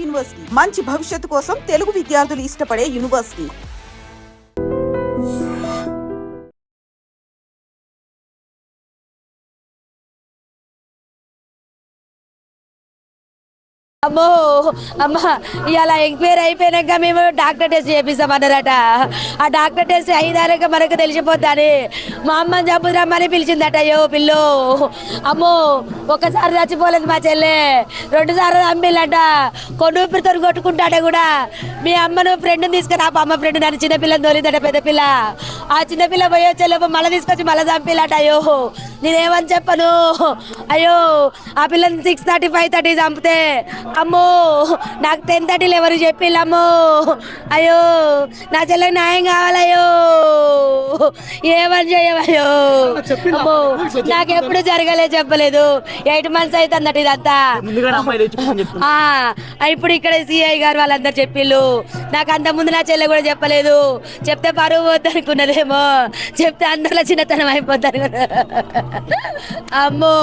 University. మంచి భవిష్యత్తు కోసం తెలుగు విద్యార్థులు ఇష్టపడే యూనివర్సిటీ. అమ్మో అమ్మ ఇలా ఎంక్వైరీ అయిపోయినాక మేము డాక్టర్ టెస్ట్ చేపిస్తామన్నారట. ఆ డాక్టర్ టెస్ట్ అయినాక మనకు తెలిసిపోద్దని. మా అమ్మని జబ్బు రమ్మని పిలిచిందట అయ్యో పిల్లు. అమ్మో ఒకసారి చచ్చిపోలేదు మా చెల్లె. రెండు సార్లు అమ్మిళ్ళట కొనుపిరితో కొట్టుకుంటాడ కూడా. మీ అమ్మను ఫ్రెండ్ని తీసుకురా అమ్మ ఫ్రెండ్ నన్ను చిన్నపిల్లని తోలిందట పెద్ద పిల్ల. ఆ చిన్నపిల్ల పోయే చెల్లెపు మళ్ళీ తీసుకొచ్చి మళ్ళీ చంపిల్లట అయ్యో. నేనేమని చెప్పను? అయ్యో ఆ పిల్లని సిక్స్ థర్టీ ఫైవ్ థర్టీ చంపితే అమ్మో నాకు టెన్ థర్టీలు ఎవరు చెప్పిల్లమ్మో అయ్యో నా చెల్లెకి న్యాయం కావాలయ్యో. ఏమని చేయవయ్యో. అమ్మో నాకు ఎప్పుడు జరగలే చెప్పలేదు. ఎయిట్ మంత్స్ ఇదంతా. తెచ్చుకోమని చెప్తున్నా ఆ, ఇప్పుడు ఇక్కడ సిఐ గారు వాళ్ళందరూ చెప్పిళ్ళు నాకు అంత ముందు నా చెల్లె కూడా చెప్పలేదు. చెప్తే పరువు పోద్ది అనుకున్నదేమో. చెప్తే అందరిలో చిన్నతనం అనుకున్నా అమ్మో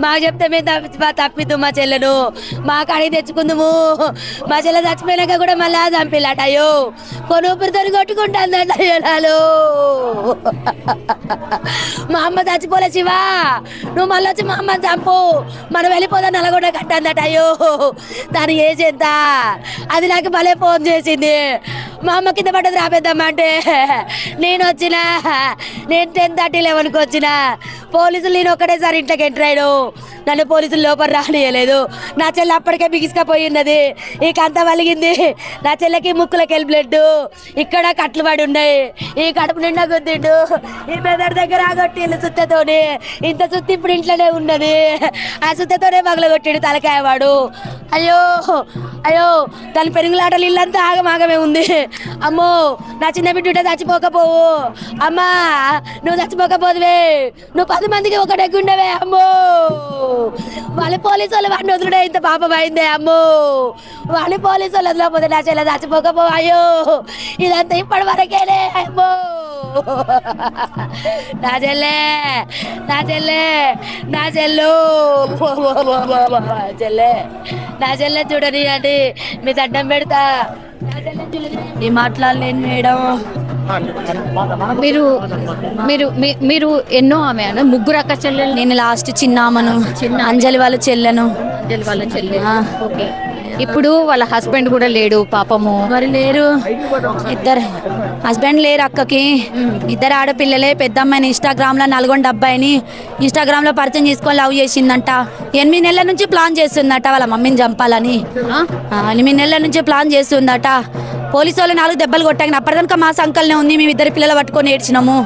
మాకు చెప్తే మేము తప్పి తప్పిద్దు మా చెల్లెను. మా కాడికి తెచ్చుకుందుము. మా చెల్లె చచ్చిపోయినాక కూడా మళ్ళా చంపిల్లాట అయ్యో. కొన్ని ఊపిరితో కొట్టుకుంటాందంట అయ్యో మా అమ్మ చచ్చిపోలే శివా. నువ్వు మళ్ళీ వచ్చి మా అమ్మని చంపు. మనం వెళ్ళిపోదాం నల్గొండ కట్టందట అయ్యో దాని ఏజ్ ఎంత? అది నాకు భలే ఫోన్ చేసింది. మా అమ్మ కింద పడ్డది రాపేద్దామంటే నేను వచ్చిన నేను టెన్ థర్టీ లెవెన్కి వచ్చిన పోలీసులు నేను ఒక్కటేసారి ఇంట్లోకి ఎంటర్ అయ్యాను నన్ను పోలీసులు లోపల రానియలేదు. నా చెల్లి అప్పటికే బిగిసుకపోయినది ఉన్నది ఈ కంత వలిగింది. నా చెల్లెకి ముక్కులకి వెళ్ళి బ్లడ్ ఇక్కడ కట్లు పడి ఉన్నాయి. ఈ కడుపు నిండా గుద్దిండు. ఈ మెదడు దగ్గర ఆగొట్టిండు సుత్తతోని. ఇంత సుత్తి ఇప్పుడు ఇంట్లోనే ఉన్నది. ఆ సుత్తతోనే పగలగొట్టిండు తలకాయ వాడు. అయ్యో అయ్యో దాని పెరుగులాటలు ఇల్లంతా ఆగమాగమే ఉంది. అమ్మో నా చిన్న బిడ్డ చచ్చిపోకపోవు. అమ్మా నువ్వు చచ్చిపోకపోదువే. నువ్వు పది మందికి ఒక ఉండవే అమ్మో. వాళ్ళ పోలీసు వాళ్ళు వాడిని వదిలిడే ఇంత పాపం అయిందే అమ్మో. వాళ్ళ పోలీసు వాళ్ళు వదిలేకపోతే నా చెల్లె చచ్చిపోకపో అయ్యో. ఇదంతా ఇప్పటి వరకేనే అమ్మో. నా చెల్లె నా చెల్లె నా చెల్లు. చెల్లె నా చెల్లె చూడని అండి మీ దండం పెడతా. ఏం మాట్లాడలేను మేడం మీరు మీరు మీరు ఎన్నో ఆమె ముగ్గురు అక్క చెల్లెలు. నేను లాస్ట్ చిన్నామను. చిన్న అంజలి వాళ్ళ చెల్లెను. అంజలి వాళ్ళ చెల్లె. ఆ. ఓకే. ఇప్పుడు వాళ్ళ హస్బెండ్ కూడా లేడు పాపము. మరి లేరు. ఇద్దరు. హస్బెండ్ లేరు అక్కకి. ఇద్దరు ఆడపిల్లలే పెద్ద అమ్మాయిని ఇన్స్టాగ్రామ్లో నల్గొండ అబ్బాయిని ఇన్స్టాగ్రామ్లో పరిచయం చేసుకొని లవ్ చేసిందంట. ఎనిమిది నెలల నుంచి ప్లాన్ చేస్తుందట వాళ్ళ మమ్మీని చంపాలని. ఎనిమిది నెలల నుంచి ప్లాన్ చేస్తుందట. పోలీసు వాళ్ళు నాలుగు దెబ్బలు కొట్టాక అప్పటిదాకా మా సంకల్నే ఉంది మేము ఇద్దరు పిల్లలు పట్టుకొని ఏడ్చినాము.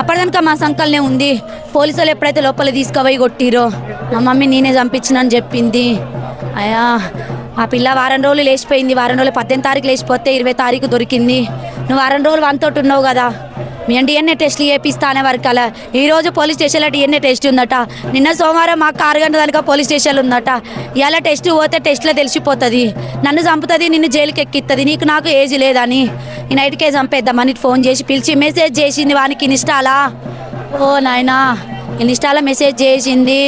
అప్పటిదాకా మా సంకల్నే ఉంది. పోలీసు వాళ్ళు ఎప్పుడైతే లోపల తీసుకుపోయి కొట్టిరో మా మమ్మీ నేనే చంపించిన అని చెప్పింది. అయ్యా ఆ పిల్ల వారం రోజులు లేచిపోయింది. వారం రోజులు పద్దెనిమిది తారీఖు లేచిపోతే ఇరవై తారీఖు దొరికింది. నువ్వు వారం రోజులు వన్తోటి ఉన్నావు కదా. మీ డిఎన్ఏ టెస్ట్లు చేపిస్తా అనే వరకు అలా. ఈ రోజు పోలీస్ స్టేషన్లో డిఎన్ఏ టెస్ట్ ఉందట. నిన్న సోమవారం మాకు ఆరు గంటల దానిక పోలీస్ స్టేషన్లో ఉందట. ఇలా టెస్ట్ పోతే టెస్ట్లో తెలిసిపోతుంది. నన్ను చంపుతుంది నిన్ను జైలుకి ఎక్కిస్తుంది నీకు నాకు ఏజ్ లేదని. నేను నైట్కే చంపేద్దామని ఫోన్ చేసి పిలిచి మెసేజ్ చేసింది వానికి ఇన్స్టాలా? ఓ నాయనా. ఇన్స్టాలో మెసేజ్ చేసింది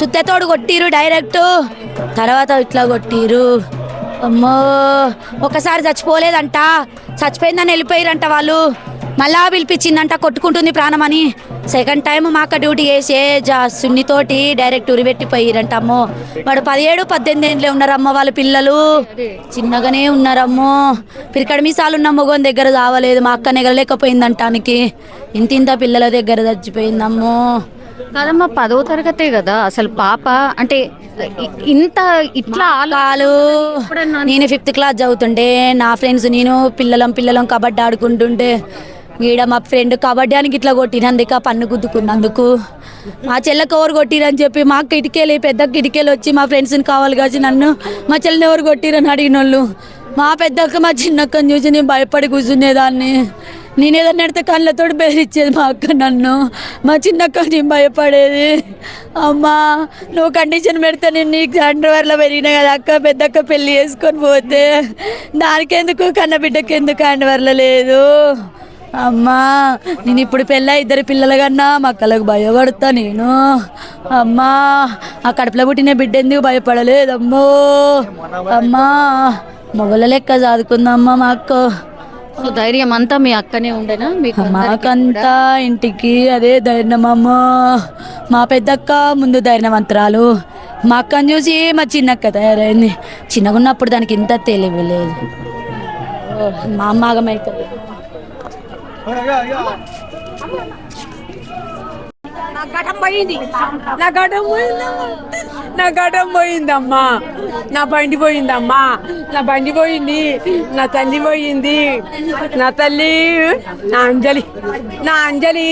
సుత్తతోడు కొట్టిరు డైరెక్ట్ తర్వాత ఇట్లా కొట్టిరు. అమ్మో ఒకసారి చచ్చిపోలేదంట చచ్చిపోయిందని వెళ్ళిపోయారంట వాళ్ళు. మళ్ళా పిలిపించిందంట కొట్టుకుంటుంది ప్రాణమని. సెకండ్ టైం మా అక్క డ్యూటీ చేసే జా సున్నితోటి డైరెక్ట్ ఉరిపెట్టిపోయిరంట అమ్మో. వాడు పదిహేడు పద్దెనిమిది ఏళ్ళే ఉన్నారమ్మో వాళ్ళ పిల్లలు. చిన్నగానే ఉన్నారమ్మో. పిరికడ మీసాలు ఉన్న మొగోని దగ్గర రావలేదు మా అక్క నెగలేకపోయిందంటానికి ఇంత ఇంత పిల్లల దగ్గర చచ్చిపోయిందమ్మో. కాదమ్మా పదో తరగతే కదా. అసలు పాప అంటే ఇంత ఇట్లా కాలు నేను ఫిఫ్త్ క్లాస్ చదువుతుండే నా ఫ్రెండ్స్ నేను పిల్లలం పిల్లలం కబడ్డీ ఆడుకుంటుండే ఈడ మా ఫ్రెండ్ కబడ్డీ అని ఇట్లా కొట్టినందుక పన్ను గుద్దుకున్నందుకు. మా చెల్లెకి ఎవరు కొట్టిరని చెప్పి మా కిటికీలు పెద్ద కిటికీలు వచ్చి మా ఫ్రెండ్స్ని కావాలి కాసి నన్ను మా చెల్లిని ఎవరు కొట్టిరని అడిగిన వాళ్ళు మా పెద్దక్క మా చిన్నక్కని చూసి నేను భయపడి కూర్చునేదాన్ని. నేను ఏదన్నా అడితే కళ్ళతో బెదిరించేది మా అక్క నన్ను. మా చిన్నక్క నేను భయపడేది. అమ్మా నువ్వు కండిషన్ పెడితే నేను నీకు అండర్వేర్లో పెరిగినా కదా అక్క పెద్దక్క పెళ్ళి చేసుకొని పోతే. దానికెందుకు? కన్న బిడ్డకి ఎందుకు అండర్వేర్లో లేదు? అమ్మా నేను ఇప్పుడు పెళ్ళ ఇద్దరు పిల్లల కన్నా మక్కలకు భయపడతా నేను. అమ్మా ఆ కడుపులో పుట్టిన బిడ్డ ఎందుకు భయపడలేదమ్మో? అమ్మా మొగల లెక్క చదువుకుందమ్మా మా అక్క. సో ధైర్యం అంతా మీ అక్కనే ఉండేనా? మీకు మాకంతా ఇంటికి అదే ధైర్యం అమ్మ మా పెద్దక్క ముందు ధైర్యవంతరాలు. మా అక్కని చూసి మా చిన్నక్క తయారైంది. చిన్నగా ఉన్నప్పుడు దానికి ఇంత తెలివి లేదు. మా అమ్మ ఆగమైతుంది నా ఘటం పోయింది నా ఘటం పోయిందమ్మా నా పోయిందమ్మా నా బండి పోయిందమ్మా నా బండి పోయింది నా తల్లి పోయింది నా తల్లి నా అంజలి నా అంజలి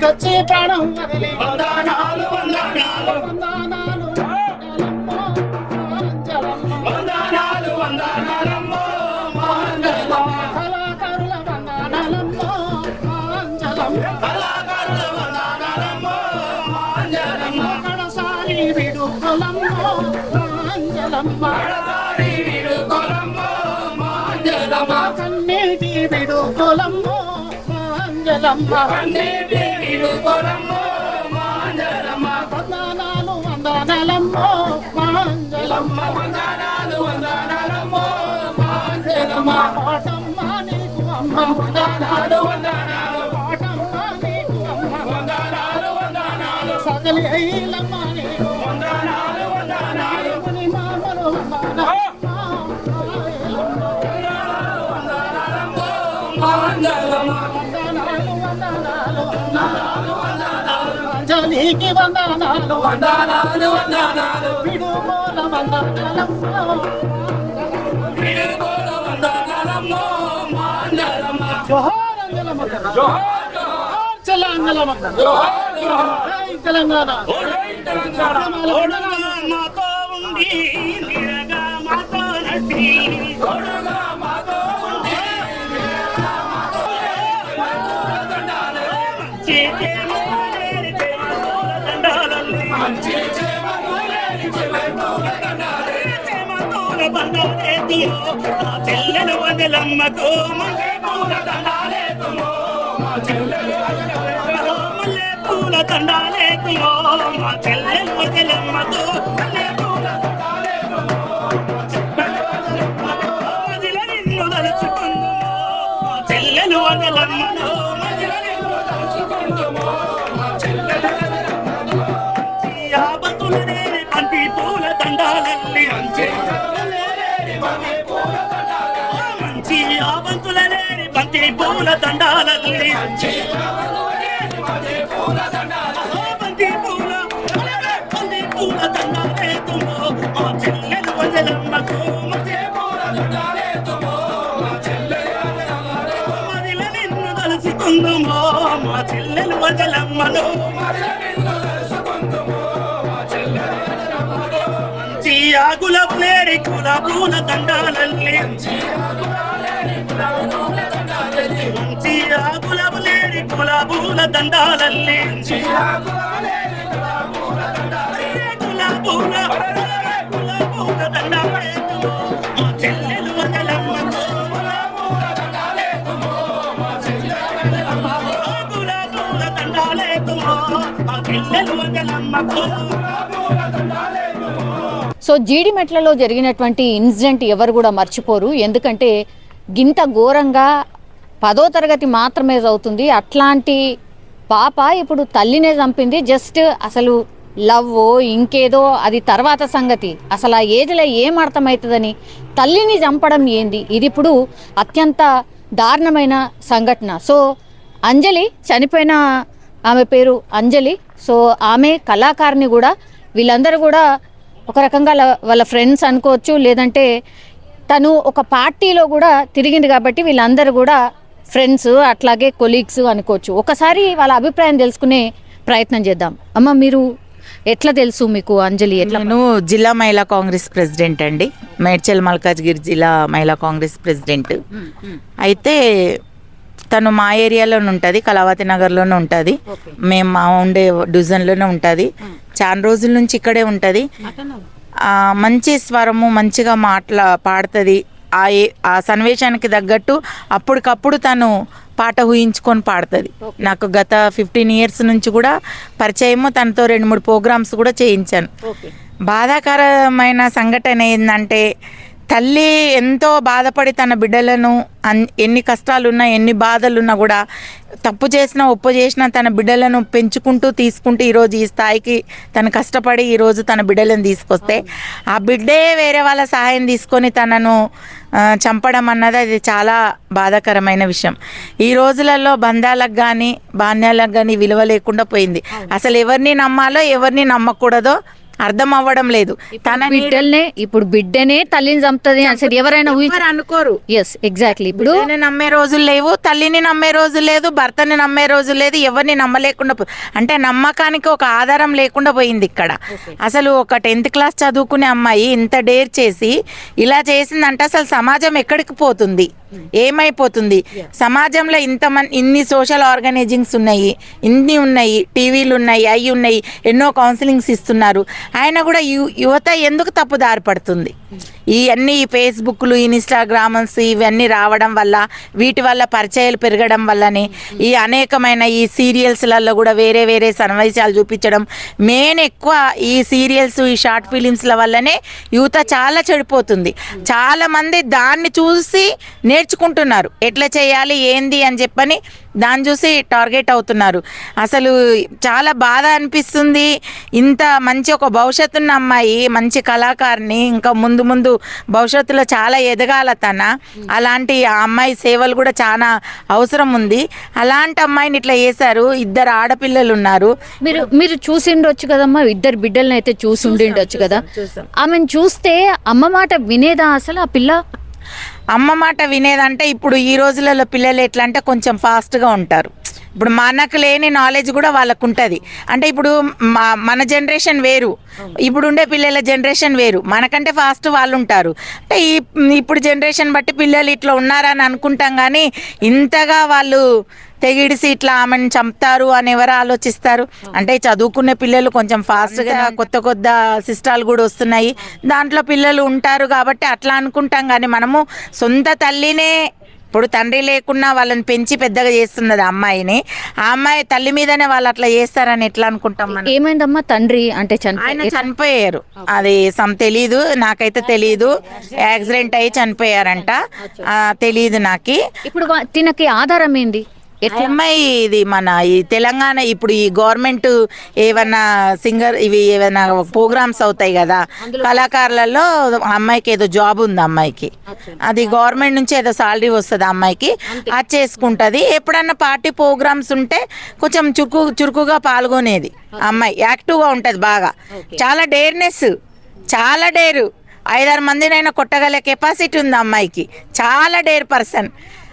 కచ్చే ప్రాణం వదిలి వందనాలు వందనాలు వందనాలు వందనాలు. విడుకులమ్మో మాంజలమ్మ. కడసారి విడుకులమ్మో మాంజలమ్మ. కన్నీటి విడుకులమ్మో మాంజలమ్మ. కన్నీటి మాంజలమ్మ. వందనాలు వందనాలమ్మో మాంజలమ్మ. వందనాలు వందనాలమ్మో మాంజలమ్మ. నీకు అమ్మ. వందనాలు వందనాలు. అంజలికి వందనాలు. వందనాలు వందనాలు. విడుమూల వందనాలమ్మో. తెలంగాణ. తెలంగాణ. మాతో ఉండి మాతో నటి చెల్లెలు వదిలమ్మతో మల్లె పూల దండాలేతుమో మా చెల్లెలు మల్లె పూల దండాలేతుమో మా చెల్లెలు వదిలమ్మతో మల్లె పూల దండాలేతుమో మదిల నిన్ను మా చెల్లెలు పూల మంచి బంతి పూల దండాలల్లి మంచి పూల పూల దండాలే మా చెల్లెలు వదలమ్మకు మదిల నిన్ను తలుసుకుందుమో మా చెల్లెలు వదలమ్మను మంచి ఆకుల ప్లేరి కుల దండాలల్లి మంచి ఆకుల ప్లేరి కుల పూల దండాలల్లి కుల పూల కుల పూల దండాలే మా చెల్లెలు వదలమ్మతో కుల పూల దండాలే మా చెల్లెలు వదలమ్మతో సో జీడిమెట్లలో జరిగినటువంటి ఇన్సిడెంట్ ఎవరు కూడా మర్చిపోరు. ఎందుకంటే గింత ఘోరంగా పదో తరగతి మాత్రమే చదువుతుంది. అట్లాంటి పాప ఇప్పుడు తల్లినే చంపింది. జస్ట్ అసలు లవ్ ఇంకేదో అది తర్వాత సంగతి. అసలు ఆ ఏజ్లో ఏం అర్థమవుతుందని తల్లిని చంపడం ఏంది? ఇది ఇప్పుడు అత్యంత దారుణమైన సంఘటన. సో అంజలి చనిపోయిన ఆమె పేరు అంజలి. సో ఆమె కళాకారిణి కూడా. వీళ్ళందరూ కూడా ఒక రకంగా వాళ్ళ- ఫ్రెండ్స్ అనుకోవచ్చు లేదంటే తను ఒక పార్టీలో కూడా తిరిగింది కాబట్టి వీళ్ళందరూ కూడా ఫ్రెండ్స్ అట్లాగే కొలీగ్స్ అనుకోవచ్చు. ఒకసారి వాళ్ళ అభిప్రాయం తెలుసుకునే ప్రయత్నం చేద్దాం. అమ్మ మీరు ఎట్లా తెలుసు మీకు అంజలి? ఎట్లా నేను జిల్లా మహిళా కాంగ్రెస్ ప్రెసిడెంట్ అండి. మేడ్చల్ మల్కాజ్గిరి జిల్లా మహిళా కాంగ్రెస్ ప్రెసిడెంట్. అయితే తను మా ఏరియాలోనే ఉంటుంది కళావతి నగర్లోనే ఉంటుంది. మేము మా ఉండే డివిజన్లోనే ఉంటుంది. చాలా రోజుల నుంచి ఇక్కడే ఉంటుంది. మంచి స్వరము మంచిగా మాట్లా పాడుతుంది. ఆ ఏ- ఆ సన్నివేశానికి తగ్గట్టు అప్పటికప్పుడు తను పాట ఊహించుకొని పాడుతుంది. నాకు గత ఫిఫ్టీన్ ఇయర్స్ నుంచి కూడా పరిచయము తనతో రెండు మూడు ప్రోగ్రామ్స్ కూడా చేయించాను. బాధాకరమైన సంఘటన ఏంటంటే తల్లి ఎంతో బాధపడి తన బిడ్డలను అన్ ఎన్ని కష్టాలున్నా ఎన్ని బాధలున్నా కూడా తప్పు చేసినా ఒప్పు చేసినా తన బిడ్డలను పెంచుకుంటూ తీసుకుంటూ ఈరోజు ఈ స్థాయికి తను కష్టపడి ఈరోజు తన బిడ్డలను తీసుకొస్తే ఆ బిడ్డే వేరే వాళ్ళ సహాయం తీసుకొని తనను చంపడం అన్నది అది చాలా బాధాకరమైన విషయం. ఈ రోజులలో బంధాలకు కానీ బాణ్యాలకు కానీ విలువ లేకుండా పోయింది. అసలు ఎవరిని నమ్మాలో ఎవరిని నమ్మకూడదో అర్థం అవ్వడం లేదు తన బిడ్డల్నే ఇప్పుడు బిడ్డనే తల్లిని చంపుతుంది అసలు ఎవరైనా అనుకోరు. ఎస్ ఎగ్జాక్ట్లీ ఇప్పుడు నమ్మే రోజులు లేవు తల్లిని నమ్మే రోజు లేదు భర్తని నమ్మే రోజు లేదు ఎవరిని నమ్మలేకుండా అంటే నమ్మకానికి ఒక ఆధారం లేకుండా పోయింది ఇక్కడ. అసలు ఒక టెన్త్ క్లాస్ చదువుకునే అమ్మాయి ఇంత డేర్ చేసి ఇలా చేసిందంటే అసలు సమాజం ఎక్కడికి పోతుంది? ఏమైపోతుంది? సమాజంలో ఇంతమంది ఇన్ని సోషల్ ఆర్గనైజింగ్స్ ఉన్నాయి ఇన్ని ఉన్నాయి టీవీలు ఉన్నాయి అవి ఉన్నాయి ఎన్నో కౌన్సిలింగ్స్ ఇస్తున్నారు. ఆయన కూడా యు- యువత ఎందుకు తప్పుదారి పడుతుంది? ఈ ఫేస్బుక్లు ఫేస్బుక్లు ఇన్స్టాగ్రామ్స్ ఇవన్నీ రావడం వల్ల వీటి వల్ల పరిచయాలు పెరగడం వల్లనే ఈ అనేకమైన ఈ సీరియల్స్లలో కూడా వేరే వేరే సన్నివేశాలు చూపించడం మెయిన్ ఎక్కువ ఈ సీరియల్స్ ఈ షార్ట్ ఫిలిమ్స్ల వల్లనే యువత చాలా చెడిపోతుంది. చాలామంది దాన్ని చూసి నేర్చుకుంటున్నారు. ఎట్లా చేయాలి ఏంది అని చెప్పని దాన్ని చూసి టార్గెట్ అవుతున్నారు. అసలు చాలా బాధ అనిపిస్తుంది. ఇంత మంచి ఒక భవిష్యత్తు ఉన్న అమ్మాయి మంచి కళాకారిని ఇంకా ముందు ముందు భవిష్యత్తులో చాలా ఎదగాల తన. అలాంటి ఆ అమ్మాయి సేవలు కూడా చాలా అవసరం ఉంది. అలాంటి అమ్మాయిని ఇట్లా చేశారు. ఇద్దరు ఆడపిల్లలు ఉన్నారు. మీరు మీరు చూసి ఉండొచ్చు కదమ్మా. ఇద్దరు బిడ్డల్ని అయితే చూసి ఉండి ఉండొచ్చు కదా. ఆమెను చూస్తే అమ్మ మాట వినేదా అసలు ఆ పిల్ల? అమ్మ మాట వినేదంటే ఇప్పుడు ఈ రోజులలో పిల్లలు ఎట్లా అంటే కొంచెం ఫాస్ట్గా ఉంటారు. ఇప్పుడు మనకు లేని నాలెడ్జ్ కూడా వాళ్ళకు ఉంటుంది అంటే ఇప్పుడు మా మన జనరేషన్ వేరు. ఇప్పుడు ఉండే పిల్లల జనరేషన్ వేరు. మనకంటే ఫాస్ట్ వాళ్ళు ఉంటారు అంటే ఈ ఇప్పుడు జనరేషన్ బట్టి పిల్లలు ఇట్లా ఉన్నారని అనుకుంటాం కానీ ఇంతగా వాళ్ళు తెగిడిసి ఇట్లా ఆమెను చంపుతారు అని ఎవరు ఆలోచిస్తారు? అంటే చదువుకునే పిల్లలు కొంచెం ఫాస్ట్గా కొత్త కొత్త సిస్టాలు కూడా వస్తున్నాయి. దాంట్లో పిల్లలు ఉంటారు కాబట్టి అట్లా అనుకుంటాం కానీ మనము సొంత తల్లినే ఇప్పుడు తండ్రి లేకున్నా వాళ్ళని పెంచి పెద్దగా చేస్తున్నది అమ్మాయిని. ఆ అమ్మాయి తల్లి మీదనే వాళ్ళు అట్లా చేస్తారని ఎట్లా అనుకుంటాం మనం? ఏమైందమ్మా తండ్రి అంటే ఆయన చనిపోయి చనిపోయారు. అది సమ్ తెలీదు నాకైతే తెలీదు. యాక్సిడెంట్ అయ్యి చనిపోయారంట. తెలీదు నాకి. ఇప్పుడు తినకి ఆధారం ఏంది? ఎట్లా? అమ్మాయి ఇది మన ఈ తెలంగాణ ఇప్పుడు ఈ గవర్నమెంట్ ఏమన్నా సింగర్ ఇవి ఏమైనా ప్రోగ్రామ్స్ అవుతాయి కదా కళాకారులలో అమ్మాయికి ఏదో జాబ్ ఉంది అమ్మాయికి. అది గవర్నమెంట్ నుంచి ఏదో సాలరీ వస్తుంది అమ్మాయికి అది చేసుకుంటది. ఎప్పుడన్నా పార్టీ ప్రోగ్రామ్స్ ఉంటే కొంచెం చురుకు చురుకుగా పాల్గొనేది అమ్మాయి. యాక్టివ్గా ఉంటది బాగా. చాలా డేర్నెస్ చాలా డేరు. ఐదారు మందినైనా కొట్టగల కెపాసిటీ ఉంది అమ్మాయికి. చాలా డేర్ పర్సన్.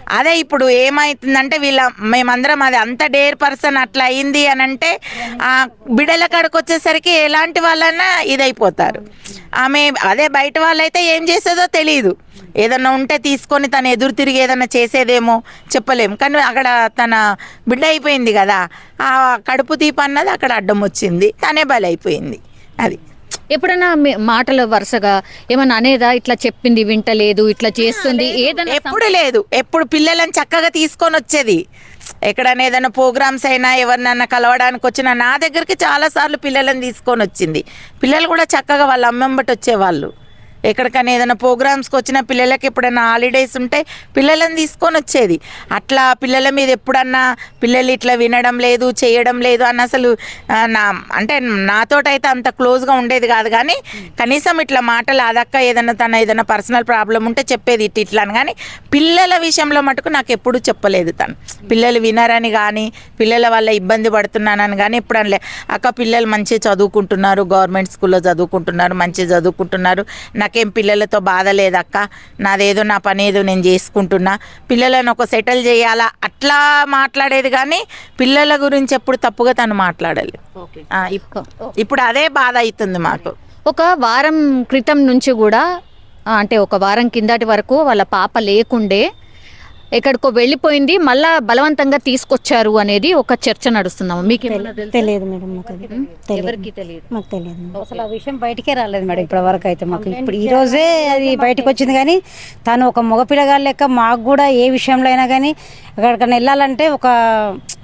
అదే ఇప్పుడు ఏమైతుందంటే వీళ్ళ మేమందరం అది అంత డేర్ పర్సన్ అట్లా అయింది అని అంటే ఆ బిడ్డల కాడికి వచ్చేసరికి ఎలాంటి వాళ్ళన్నా ఇదైపోతారు. ఆమె అదే బయట వాళ్ళైతే ఏం చేసేదో తెలియదు ఏదన్నా ఉంటే తీసుకొని తను ఎదురు తిరిగి ఏదన్నా చేసేదేమో చెప్పలేము. కానీ అక్కడ తన బిడ్డ అయిపోయింది కదా ఆ కడుపు తీప అన్నది అక్కడ అడ్డం వచ్చింది. తనే బలైపోయింది. అది. ఎప్పుడైనా మాటలు వరుసగా ఏమన్నా అనేదా? ఇట్లా చెప్పింది వింటలేదు ఇట్లా చేస్తుంది ఏదన్నా ఎప్పుడు లేదు. ఎప్పుడు పిల్లలను చక్కగా తీసుకొని వచ్చేది. ఎక్కడైనా ఏదైనా ప్రోగ్రామ్స్ అయినా ఎవరినైనా కలవడానికి వచ్చినా నా దగ్గరికి చాలా సార్లు పిల్లలను తీసుకొని వచ్చింది. పిల్లలు కూడా చక్కగా వాళ్ళ అమ్మంబటి వచ్చేవాళ్ళు. ఎక్కడికైనా ఏదైనా ప్రోగ్రామ్స్కి వచ్చిన పిల్లలకి ఎప్పుడైనా హాలిడేస్ ఉంటే పిల్లలను తీసుకొని వచ్చేది. అట్లా పిల్లల మీద ఎప్పుడన్నా పిల్లలు ఇట్లా వినడం లేదు చేయడం లేదు అని అసలు నా అంటే నాతోటైతే అంత క్లోజ్గా ఉండేది కాదు కానీ కనీసం ఇట్లా మాటలు అదక్క ఏదైనా తన ఏదైనా పర్సనల్ ప్రాబ్లం ఉంటే చెప్పేది ఇట్ ఇట్లా అని. కానీ పిల్లల విషయంలో మటుకు నాకు ఎప్పుడు చెప్పలేదు తను. పిల్లలు వినరని కానీ పిల్లల వల్ల ఇబ్బంది పడుతున్నానని కానీ ఎప్పుడు అనలే అక్క పిల్లలు మంచిగా చదువుకుంటున్నారు గవర్నమెంట్ స్కూల్లో చదువుకుంటున్నారు మంచిగా చదువుకుంటున్నారు నాకు పిల్లలతో బాధ లేదక్క. నాదేదో నా పని ఏదో నేను చేసుకుంటున్నా. పిల్లలను ఒక సెటిల్ చేయాలా? అట్లా మాట్లాడేది కానీ పిల్లల గురించి ఎప్పుడు తప్పుగా తను మాట్లాడాలి ఇప్పుడు అదే బాధ అవుతుంది మాకు. ఒక వారం క్రితం నుంచి కూడా అంటే ఒక వారం కిందటి వరకు వాళ్ళ పాప లేకుండే ఎక్కడికో వెళ్ళిపోయింది మళ్ళా బలవంతంగా తీసుకొచ్చారు అనేది ఒక చర్చ నడుస్తున్నాము మీకు? తెలియదు మేడం మాకు. అది తెలియదు ఎవరికీ తెలియదు? మాకు తెలియదు అసలు ఆ విషయం బయటికే రాలేదు మేడం ఇప్పటి వరకు అయితే మాకు. ఇప్పుడు ఈ రోజే అది బయటకు వచ్చింది కానీ తను ఒక మగపిల్లగాడు లెక్క మాకు కూడా ఏ విషయంలో అయినా కానీ ఎక్కడికైనా వెళ్ళాలంటే ఒక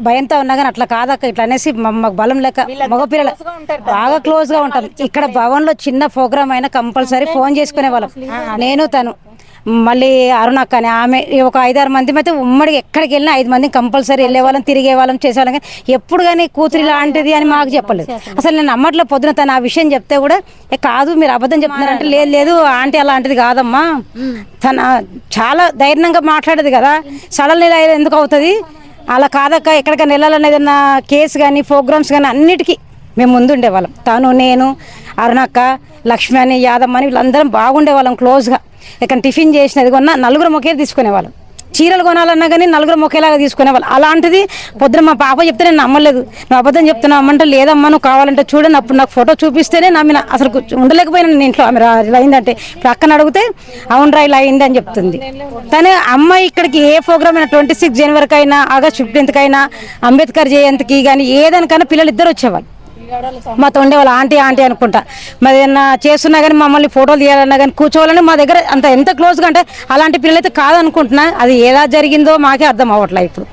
భయంతో ఉన్నా కానీ అట్లా కాదక్క. ఇట్లా అనేసి మాకు బలం లెక్క మగపిల్లల బాగా క్లోజ్గా ఉంటాం ఇక్కడ భవన్లో చిన్న ప్రోగ్రామ్ అయినా కంపల్సరీ ఫోన్ చేసుకునే వాళ్ళం. నేను తను. మళ్ళీ అరుణక్క అని ఆమె ఒక ఐదారు మంది అయితే ఉమ్మడికి ఎక్కడికి వెళ్ళినా ఐదు మంది కంపల్సరీ వెళ్ళే వాళ్ళం తిరిగే వాళ్ళం చేసేవాళ్ళం. కానీ ఎప్పుడు కానీ కూతురి లాంటిది అని మాకు చెప్పలేదు. అసలు నేను నమ్మట్లో పొద్దున తను ఆ విషయం చెప్తే కూడా "ఏ, కాదు మీరు అబద్ధం చెప్తున్నారంటే లేదు లేదు ఆంటీ అలాంటిది కాదమ్మా. తన చాలా ధైర్యంగా మాట్లాడేది కదా. సడన్ ఇలా ఎందుకు అవుతుంది? అలా కాదక్క ఎక్కడికైనా వెళ్ళాలన్న ఏదన్నా కేసు కానీ ప్రోగ్రామ్స్ కానీ అన్నిటికీ మేము ముందు ఉండేవాళ్ళం. తను నేను అరుణక్క లక్ష్మి అని యాదమ్మ అని వీళ్ళందరం బాగుండేవాళ్ళం క్లోజ్గా. ఇక్కడ టిఫిన్ చేసినది కొన్నా నలుగురం ఒకే తీసుకునేవాళ్ళం. చీరలు కొనాలన్నా కానీ నలుగురం ఒకేలాగా తీసుకునేవాళ్ళు. అలాంటిది పొద్దున మా పాప చెప్తే నేను నమ్మలేదు. నువ్వు అబద్ధం చెప్తున్నావు అమ్మంటే లేదమ్మా నువ్వు కావాలంటే చూడండి అప్పుడు నాకు ఫోటో చూపిస్తేనే నమ్మిన అసలు ఉండలేకపోయినా నేను ఇంట్లో. ఆమె ఇలా అయిందంటే ఇప్పుడు అక్కని అడిగితే అవునరా ఇలా అయింది అని చెప్తుంది. తను అమ్మాయి ఇక్కడికి ఏ ప్రోగ్రామ్ అయినా ట్వంటీ సిక్స్ జనవరికి అయినా ఆగస్ట్ ఫిఫ్టీన్త్కి అయినా అంబేద్కర్ జయంతికి కానీ ఏదానికైనా పిల్లలు ఇద్దరు వచ్చేవాళ్ళు. మాతో ఉండేవాళ్ళు ఆంటీ ఆంటీ అనుకుంటా. మరి ఏదన్నా చేస్తున్నా కానీ మమ్మల్ని ఫోటోలు తీయాలన్నా కానీ కూర్చోవాలని మా దగ్గర అంత ఎంత క్లోజ్గా అంటే అలాంటి పిల్లలైతే కాదనుకుంటున్నా. అది ఎలా జరిగిందో మాకే అర్థం అవ్వట్లే ఇప్పుడు.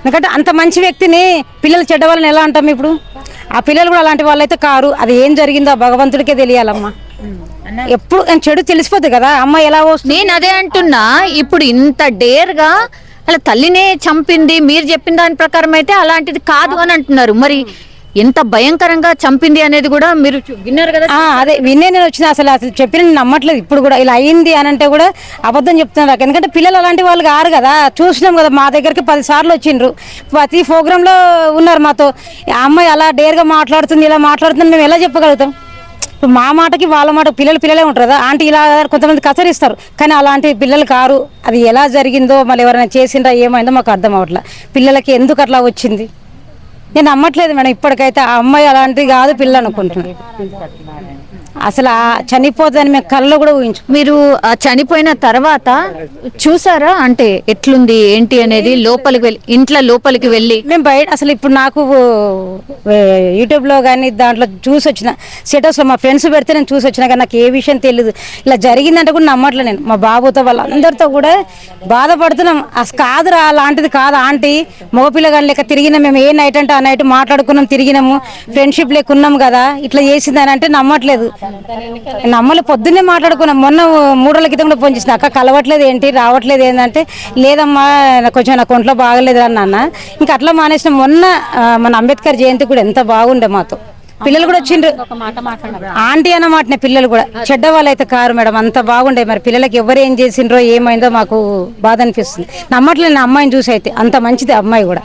ఎందుకంటే అంత మంచి వ్యక్తిని పిల్లలు చెడ్డ వాళ్ళని ఎలా అంటాం ఇప్పుడు? ఆ పిల్లలు కూడా అలాంటి వాళ్ళైతే కారు. అది ఏం జరిగిందో భగవంతుడికే తెలియాలమ్మా. ఎప్పుడు చెడు తెలిసిపోతుంది కదా. అమ్మ ఎలా వస్తుంది? నేను అదే అంటున్నా. ఇప్పుడు ఇంత డేర్గా అలా తల్లినే చంపింది మీరు చెప్పిన దాని ప్రకారం అయితే అలాంటిది కాదు అని అంటున్నారు. మరి ఎంత భయంకరంగా చంపింది అనేది కూడా మీరు చూ- విన్నారు కదా? అదే విన్నే నేను వచ్చిన అసలు అసలు చెప్పిన నమ్మట్లేదు. ఇప్పుడు కూడా ఇలా అయింది అని అంటే కూడా అబద్ధం చెప్తున్నారు ఎందుకంటే పిల్లలు అలాంటి వాళ్ళు కారు కదా. చూసినాం కదా మా దగ్గరికి పది సార్లు వచ్చిండ్రు. ప్రతి ప్రోగ్రాంలో ఉన్నారు మాతో. అమ్మాయి అలా డేర్గా మాట్లాడుతుంది ఇలా మాట్లాడుతుంది మేము ఎలా చెప్పగలుగుతాం? ఇప్పుడు మా మాటకి వాళ్ళ మాట పిల్లలు పిల్లలే ఉంటారు కదా. ఆంటీ ఇలా కొంతమంది కసరిస్తారు. కానీ అలాంటి పిల్లలు కారు. అది ఎలా జరిగిందో మళ్ళీ ఎవరైనా చేసిందా ఏమైందో మాకు అర్థం అవట్లా పిల్లలకి ఎందుకు అట్లా వచ్చింది? నేను నమ్మట్లేదు మేడం ఇప్పటికైతే ఆ అమ్మాయి అలాంటిది కాదు పిల్ల అనుకుంటున్నాను అసలు చనిపోతుందని మేము కళ్ళలో కూడా ఊహించు. మీరు ఆ చనిపోయిన తర్వాత చూసారా? అంటే ఎట్లుంది ఏంటి అనేది లోపలికి వెళ్ళి ఇంట్లో లోపలికి వెళ్ళి. మేము బయట అసలు ఇప్పుడు నాకు ఏ, యూట్యూబ్లో కానీ దాంట్లో చూసి వచ్చిన స్టేటస్లో మా ఫ్రెండ్స్ పెడితే నేను చూసి వచ్చిన కానీ నాకు ఏ విషయం తెలియదు ఇలా జరిగిందంటే కూడా నమ్మట్లే నేను. మా బాబుతో వాళ్ళందరితో కూడా బాధపడుతున్నాం. అసలు కాదురా అలాంటిది కాదు ఆంటీ. మగపిల్లగాని లెక్క తిరిగినాం మేము. ఏ నైట్ అంటే ఆ నైట్ మాట్లాడుకున్నాం తిరిగినాము. ఫ్రెండ్షిప్ లెక్క ఉన్నాం కదా. ఇట్లా చేసిందని అంటే నమ్మట్లేదు. నమ్మలే పొద్దున్నే మాట్లాడుకున్నాం. మొన్న మూడు రోజుల క్రితం కూడా ఫోన్ చేసిన అక్క కలవట్లేదు ఏంటి? రావట్లేదు ఏంటంటే లేదమ్మా నాకు కొంచెం నాకు ఒంట్లో బాగలేదు అని అన్న. ఇంకా అట్లా మానేసిన. మొన్న మన అంబేద్కర్ జయంతి కూడా ఎంత బాగుండే మాతో. పిల్లలు కూడా వచ్చిండ్రు. ఆంటీ అన్నమాటనే పిల్లలు కూడా. చెడ్డ వాళ్ళు అయితే కారు మేడం అంత బాగుండే. మరి పిల్లలకి ఎవరు ఏం చేసిండ్రో ఏమైందో మాకు బాధ అనిపిస్తుంది. నమ్మట్లేదు నా అమ్మాయిని చూసి అయితే. అంత మంచిది అమ్మాయి కూడా.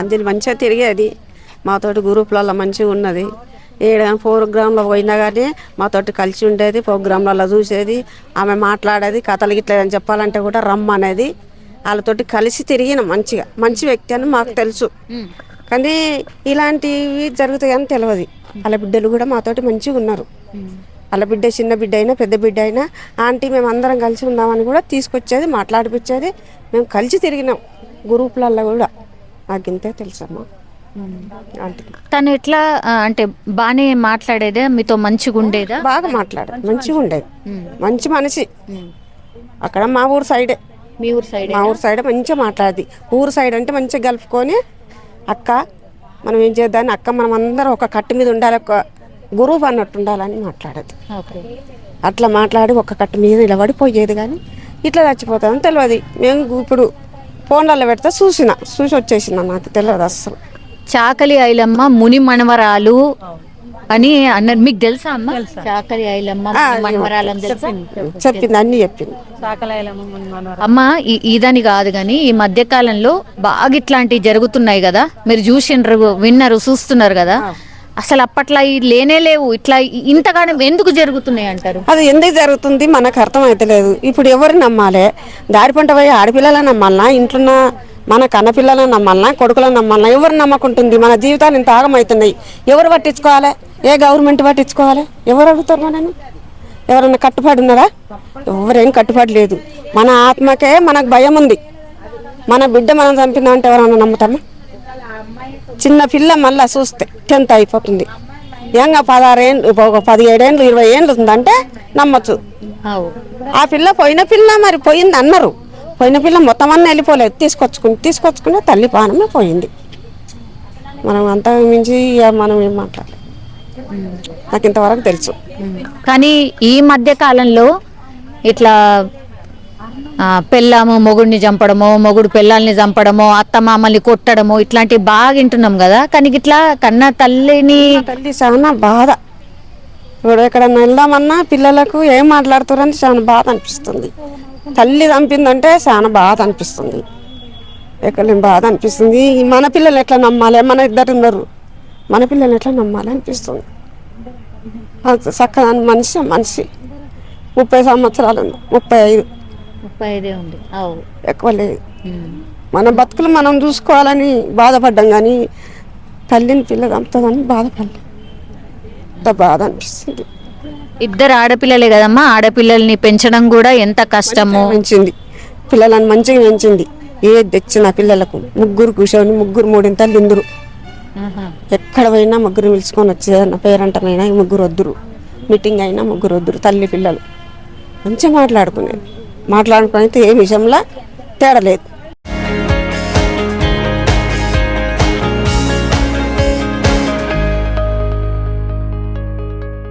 అంజలి మంచిగా తిరిగేది. మాతోటి గ్రూప్లలో మంచిగా ఉన్నది. ఏదైనా ప్రోగ్రాంలో పోయినా కానీ మాతోటి కలిసి ఉండేది ప్రోగ్రాంలలో చూసేది ఆమె మాట్లాడేది కథలు గిట్ల ఏదైనా చెప్పాలంటే కూడా రమ్మనేది. వాళ్ళతోటి కలిసి తిరిగిన మంచిగా. మంచి వ్యక్తి అని మాకు తెలుసు. కానీ ఇలాంటివి జరుగుతాయని తెలియదు వాళ్ళ బిడ్డలు కూడా మాతోటి మంచిగా ఉన్నారు. వాళ్ళ బిడ్డ చిన్న బిడ్డ అయినా పెద్ద బిడ్డ అయినా ఆంటీ మేము అందరం కలిసి ఉందామని కూడా తీసుకొచ్చేది మాట్లాడిపించేది మేము కలిసి తిరిగినాం. గ్రూపులలో కూడా. నాకు ఇంతే తెలుసమ్మా. తను ఎట్లా అంటే బానే మాట్లాడేదా? మీతో మంచిగా ఉండేదా బాగా మాట్లాడారు మంచిగా ఉండేది మంచి మనిషి. అక్కడ మా ఊరు సైడే. మీ ఊరు సైడ్ మా ఊరు సైడ్ మంచిగా మాట్లాడేది. ఊరు సైడ్ అంటే మంచిగా కలుపుకొని అక్క మనం ఏం చేద్దాం అక్క మనం అందరం ఒక కట్టు మీద ఉండాలి ఒక గురువు అన్నట్టు ఉండాలని మాట్లాడేది. అట్లా మాట్లాడి ఒక్క కట్ట మీద నిలబడి పోయేది కానీ ఇట్లా చచ్చిపోతామని తెలియదు మేము ఇప్పుడు ఫోన్లలో పెడితే చూసిన చూసి వచ్చేసిన నాకు తెలియదు అస్సలు. చాకలి ఐలమ్మ ముని మనవరాలు అని అన్నారు. మీకు తెలుసా అమ్మ? చాకలి ఐలమ్మ ముని మనవరాలు అని తెలుసా? చెప్పింది అన్నీ చెప్పింది. అమ్మ ఇదని కాదు కానీ ఈ మధ్య కాలంలో బాగా ఇట్లాంటివి జరుగుతున్నాయి కదా. మీరు చూసిండ్రు విన్నారు చూస్తున్నారు కదా. అసలు అప్పట్లో ఈ లేనే లేవు. ఇట్లా ఇంతగానం ఎందుకు జరుగుతున్నాయి అంటారు? అది ఎందుకు జరుగుతుంది? మనకు అర్థమైతలేదు ఇప్పుడు ఎవరు నమ్మాలి? దారి పంట పోయి ఆడపిల్లలను నమ్మాలనా? ఇంట్లో మన కన్నపిల్లలను నమ్మాలనా కొడుకులను నమ్మాలనా? ఎవరు నమ్మకుంటుంది? మన జీవితాలు ఇంత ఆగమవుతున్నాయి ఎవరు పట్టించుకోవాలి? ఏ గవర్నమెంట్ పట్టించుకోవాలి? ఎవరు అడుగుతారు మనని ఎవరన్నా కట్టుబడి ఉన్నారా? ఎవరేం కట్టుబడి లేదు. మన ఆత్మకే మనకు భయం ఉంది. మన బిడ్డ మనం చంపిందంటే ఎవరన్నా నమ్ముతామా చిన్న పిల్ల మళ్ళీ చూస్తే టెన్త్ అయిపోతుంది. ఏంగా పదహారేళ్ళు ఒక పదిహేడేళ్ళు ఇరవై ఏళ్ళు ఉందంటే నమ్మచ్చు. ఆ పిల్ల పోయిన పిల్ల మరి పోయింది అన్నారు. పోయిన పిల్ల మొత్తం అన్న వెళ్ళిపోలేదు. తీసుకొచ్చుకుని తీసుకొచ్చుకునే తల్లి పానమే పోయింది. మనం అంతా మించి మనం ఏం మాట్లాడలేదు నాకు ఇంతవరకు తెలుసు. కానీ ఈ మధ్య కాలంలో ఇట్లా పెళ్ళాము మొగుడిని చంపడమో మొగుడు పెళ్ళాలని చంపడమో అత్త మామల్ని కొట్టడమో ఇట్లాంటివి బాగా వింటున్నాం కదా. కానీ ఇట్లా కన్న తల్లిని తల్లి చాలా బాధ. ఇప్పుడు ఎక్కడన్నా వెళ్దామన్నా పిల్లలకు ఏం మాట్లాడుతారని చాలా బాధ అనిపిస్తుంది. తల్లి చంపిందంటే చాలా బాధ అనిపిస్తుంది. ఎక్కడ బాధ అనిపిస్తుంది. మన పిల్లలు ఎట్లా నమ్మాలి? మన ఇద్దరు ఉన్నారు. మన పిల్లలు ఎట్లా నమ్మాలి అనిపిస్తుంది. చక్కదాని మనిషి మనిషి. ముప్పై సంవత్సరాలు ఉంది. ముప్పై ఐదు. ముప్పై ఐదే ఉంది. ఎక్కువ లేదు. మన బతుకులు మనం చూసుకోవాలని బాధపడ్డాం కానీ తల్లిని పిల్ల చంపుతుందని బాధపడలేం. అంత బాధ అనిపిస్తుంది. ఇద్దరు ఆడపిల్లలే కదమ్మా. ఆడపిల్లల్ని పెంచడం కూడా ఎంత కష్టమో. పెంచింది. పిల్లలను మంచిగా పెంచింది. ఏది తెచ్చిన పిల్లలకు ముగ్గురు కూర్చొని ముగ్గురు మూడింతలు ఇందురు ఎక్కడ పోయినా ముగ్గురు పిలుచుకొని వచ్చేదన్న పేరంటమైనా ముగ్గురు వద్దురు. మీటింగ్ అయినా ముగ్గురు వద్దురు తల్లి పిల్లలు. మంచిగా మాట్లాడుకునేది. మాట్లాడుకుని అయితే ఏ విషయంలో తేడా లేదు.